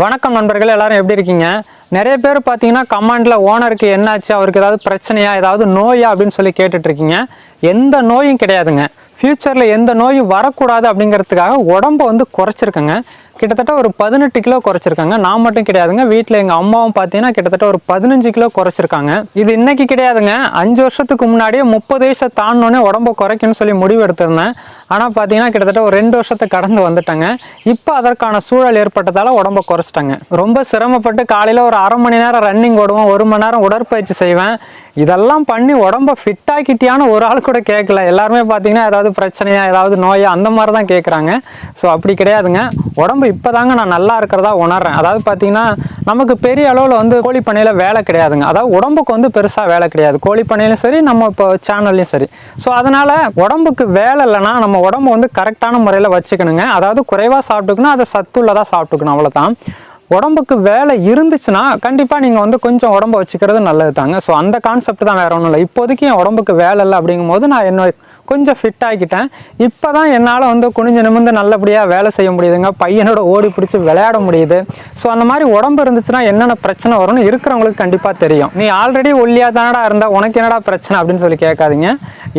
வணக்கம் நண்பர்கள் எல்லாரும் எப்படி இருக்கீங்க? நிறைய பேர் பார்த்தீங்கன்னா கமாண்டில் ஓனருக்கு என்னாச்சு அவருக்கு ஏதாவது பிரச்சனையா ஏதாவது நோயா அப்படின்னு சொல்லி கேட்டுட்ருக்கீங்க எந்த நோயும் கிடையாதுங்க. ஃப்யூச்சரில் எந்த நோயும் வரக்கூடாது அப்படிங்கிறதுக்காக உடம்பை வந்து குறைச்சிருக்குங்க. கிட்டத்தட்ட ஒரு பதினெட்டு கிலோ குறைச்சிருக்காங்க. நான் மட்டும் கிடையாதுங்க. வீட்டில் எங்கள் அம்மாவும் பார்த்தீங்கன்னா கிட்டத்தட்ட ஒரு பதினஞ்சு கிலோ குறைச்சிருக்காங்க. இது இன்னைக்கு கிடையாதுங்க. அஞ்சு வருஷத்துக்கு முன்னாடியே முப்பது வயசை தாண்டினோடனே உடம்ப குறைக்கணும்னு சொல்லி முடிவு எடுத்திருந்தேன். ஆனால் பார்த்தீங்கன்னா கிட்டத்தட்ட ஒரு ரெண்டு வருஷத்தை கடந்து வந்துட்டேங்க. இப்போ அதற்கான சூழல் ஏற்பட்டதால் உடம்ப குறைச்சிட்டாங்க. ரொம்ப சிரமப்பட்டு காலையில் ஒரு அரை மணி நேரம் ரன்னிங் ஓடுவேன். ஒரு மணி நேரம் உடற்பயிற்சி செய்வேன். இதெல்லாம் பண்ணி உடம்ப ஃபிட்டாகிட்டியான ஒரு ஆள் கூட கேட்கல எல்லாருமே பார்த்தீங்கன்னா ஏதாவது பிரச்சனையா ஏதாவது நோயா அந்த மாதிரி தான் கேட்குறாங்க ஸோ அப்படி கிடையாதுங்க. உடம்பு இப்போதாங்க நான் நல்லா இருக்கிறதா உணர்றேன். அதாவது பார்த்தீங்கன்னா நமக்கு பெரிய அளவில் வந்து கோழிப்பண்ணையில் வேலை கிடையாதுங்க. அதாவது உடம்புக்கு வந்து பெருசாக வேலை கிடையாது. கோழிப்பண்ணையிலும் சரி நம்ம இப்போ சேனல்லையும் சரி. ஸோ அதனால் உடம்புக்கு வேலை இல்லைன்னா நம்ம உடம்பு வந்து கரெக்டான முறையில் வச்சுக்கணுங்க. அதாவது குறைவாக சாப்பிட்டுக்கணும் அதை சத்துள்ளதாக சாப்பிட்டுக்கணும். அவ்வளோதான் உடம்புக்கு வேலை இருந்துச்சுன்னா கண்டிப்பாக நீங்கள் வந்து கொஞ்சம் உடம்ப வச்சுக்கிறது நல்லது தாங்க ஸோ அந்த கான்செப்ட் தான் வேற ஒன்றும் இல்லை. இப்போதைக்கு என் உடம்புக்கு வேலை இல்லை அப்படிங்கும்போது நான் என்ன கொஞ்சம் ஃபிட் ஆக்கிட்டேன் இப்போ தான் என்னால் வந்து குனிஞ்சு நிமிர்ந்து நல்லபடியாக வேலை செய்ய முடியுதுங்க. பையனோட ஓடி பிடிச்சி விளையாட முடியுது. ஸோ அந்த மாதிரி உடம்பு இருந்துச்சுன்னா என்னென்ன பிரச்சனை வரும்னு இருக்கிறவங்களுக்கு கண்டிப்பாக தெரியும். நீ ஆல்ரெடி ஒல்லியாக தானடா இருந்தால் உனக்கு என்னடா பிரச்சனை அப்படின்னு சொல்லி கேட்காதீங்க.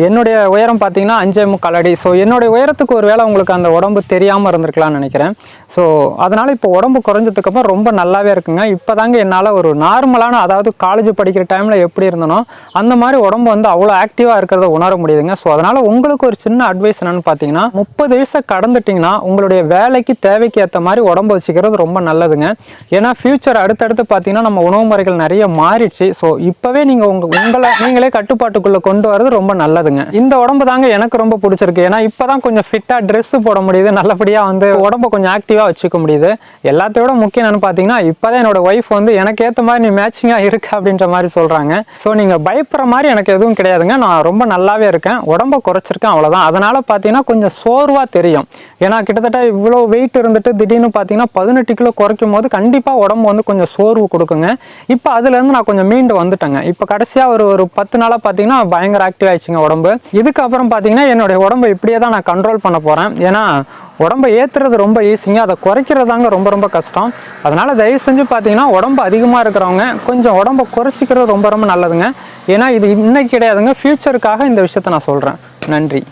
என்னுடைய உயரம் பார்த்தீங்கன்னா அஞ்சே முக்கால் அடி. ஸோ என்னுடைய உயரத்துக்கு ஒரு வேளை உங்களுக்கு அந்த உடம்பு தெரியாமல் இருந்திருக்கலாம்னு நினைக்கிறேன். ஸோ அதனால் இப்போ உடம்பு குறைஞ்சதுக்கப்புறம் ரொம்ப நல்லாவே இருக்குங்க. இப்போ தாங்க என்னால் ஒரு நார்மலான அதாவது காலேஜ் படிக்கிற டைமில் எப்படி இருந்தனோ அந்த மாதிரி உடம்பு வந்து அவ்வளோ ஆக்டிவாக இருக்கிறத உணர முடியுதுங்க. ஸோ அதனால் உங்களுக்கு ஒரு சின்ன அட்வைஸ் என்னன்னு பார்த்தீங்கன்னா முப்பது வயசை கடந்துட்டிங்கன்னா உங்களுடைய வேலைக்கு தேவைக்கு ஏற்ற மாதிரி உடம்பு வச்சுக்கிறது ரொம்ப நல்லதுங்க. ஏன்னா ஃபியூச்சர் அடுத்தடுத்து பார்த்தீங்கன்னா நம்ம உணவு முறைகள் நிறைய மாறிடுச்சு. ஸோ இப்போவே நீங்கள் உங்கள் உங்களை நீங்களே கட்டுப்பாட்டுக்குள்ளே கொண்டு வரது ரொம்ப நல்லதுங்க. இந்த உடம்பு தாங்க எனக்கு ரொம்ப பிடிச்சிருக்கு. ஏன்னா இப்போ தான் கொஞ்சம் ஃபிட்டாக ட்ரெஸ் போட முடியுது. நல்லபடியாக வந்து உடம்ப கொஞ்சம் ஆக்டிவாக வச்சுக்க முடியுது. எல்லாத்தையும் விட முக்கியம் என்னன்னு பார்த்தீங்கன்னா இப்போ தான் என்னோட ஒய்ஃப் வந்து எனக்கு ஏற்ற மாதிரி நீ மேட்சிங்காக இருக்கு அப்படின்ற மாதிரி சொல்கிறாங்க ஸோ நீங்கள் பயப்படுற மாதிரி எனக்கு எதுவும் கிடையாதுங்க. நான் ரொம்ப நல்லாவே இருக்கேன். உடம்பை குறைச்சிருக்கேன் அவ்வளோதான் அதனால் பார்த்தீங்கன்னா கொஞ்சம் சோர்வாக தெரியும். ஏன்னா கிட்டத்தட்ட இவ்வளோ வெயிட் இருந்துட்டு திடீர்னு பார்த்தீங்கன்னா பதினெட்டு கிலோ குறைக்கும் போது கண்டிப்பாக உடம்பு வந்து கொஞ்சம் சோர்வு கொடுக்குங்க. இப்போ அதுலேருந்து நான் கொஞ்சம் மீண்டு வந்துட்டேங்க. இப்போ கடைசியாக ஒரு ஒரு பத்து நாளாக பார்த்தீங்கன்னா பயங்கர ஆக்டிவ் ஆயிடுச்சுங்க உடம்பு. இதுக்கப்புறம் பார்த்தீங்கன்னா என்னுடைய உடம்பை இப்படியே தான் நான் கண்ட்ரோல் பண்ண போகிறேன் ஏன்னா உடம்பை ஏற்றுறது ரொம்ப ஈஸிங்க அதை குறைக்கிறது தாங்க ரொம்ப ரொம்ப கஷ்டம். அதனால் தயவு செஞ்சு பார்த்தீங்கன்னா உடம்பு அதிகமாக இருக்கிறவங்க கொஞ்சம் உடம்பை குறைச்சிக்கிறது ரொம்ப ரொம்ப நல்லதுங்க. ஏன்னா இது இன்னைக்கு கிடையாதுங்க. ஃப்யூச்சருக்காக இந்த விஷயத்த நான் சொல்கிறேன் நன்றி.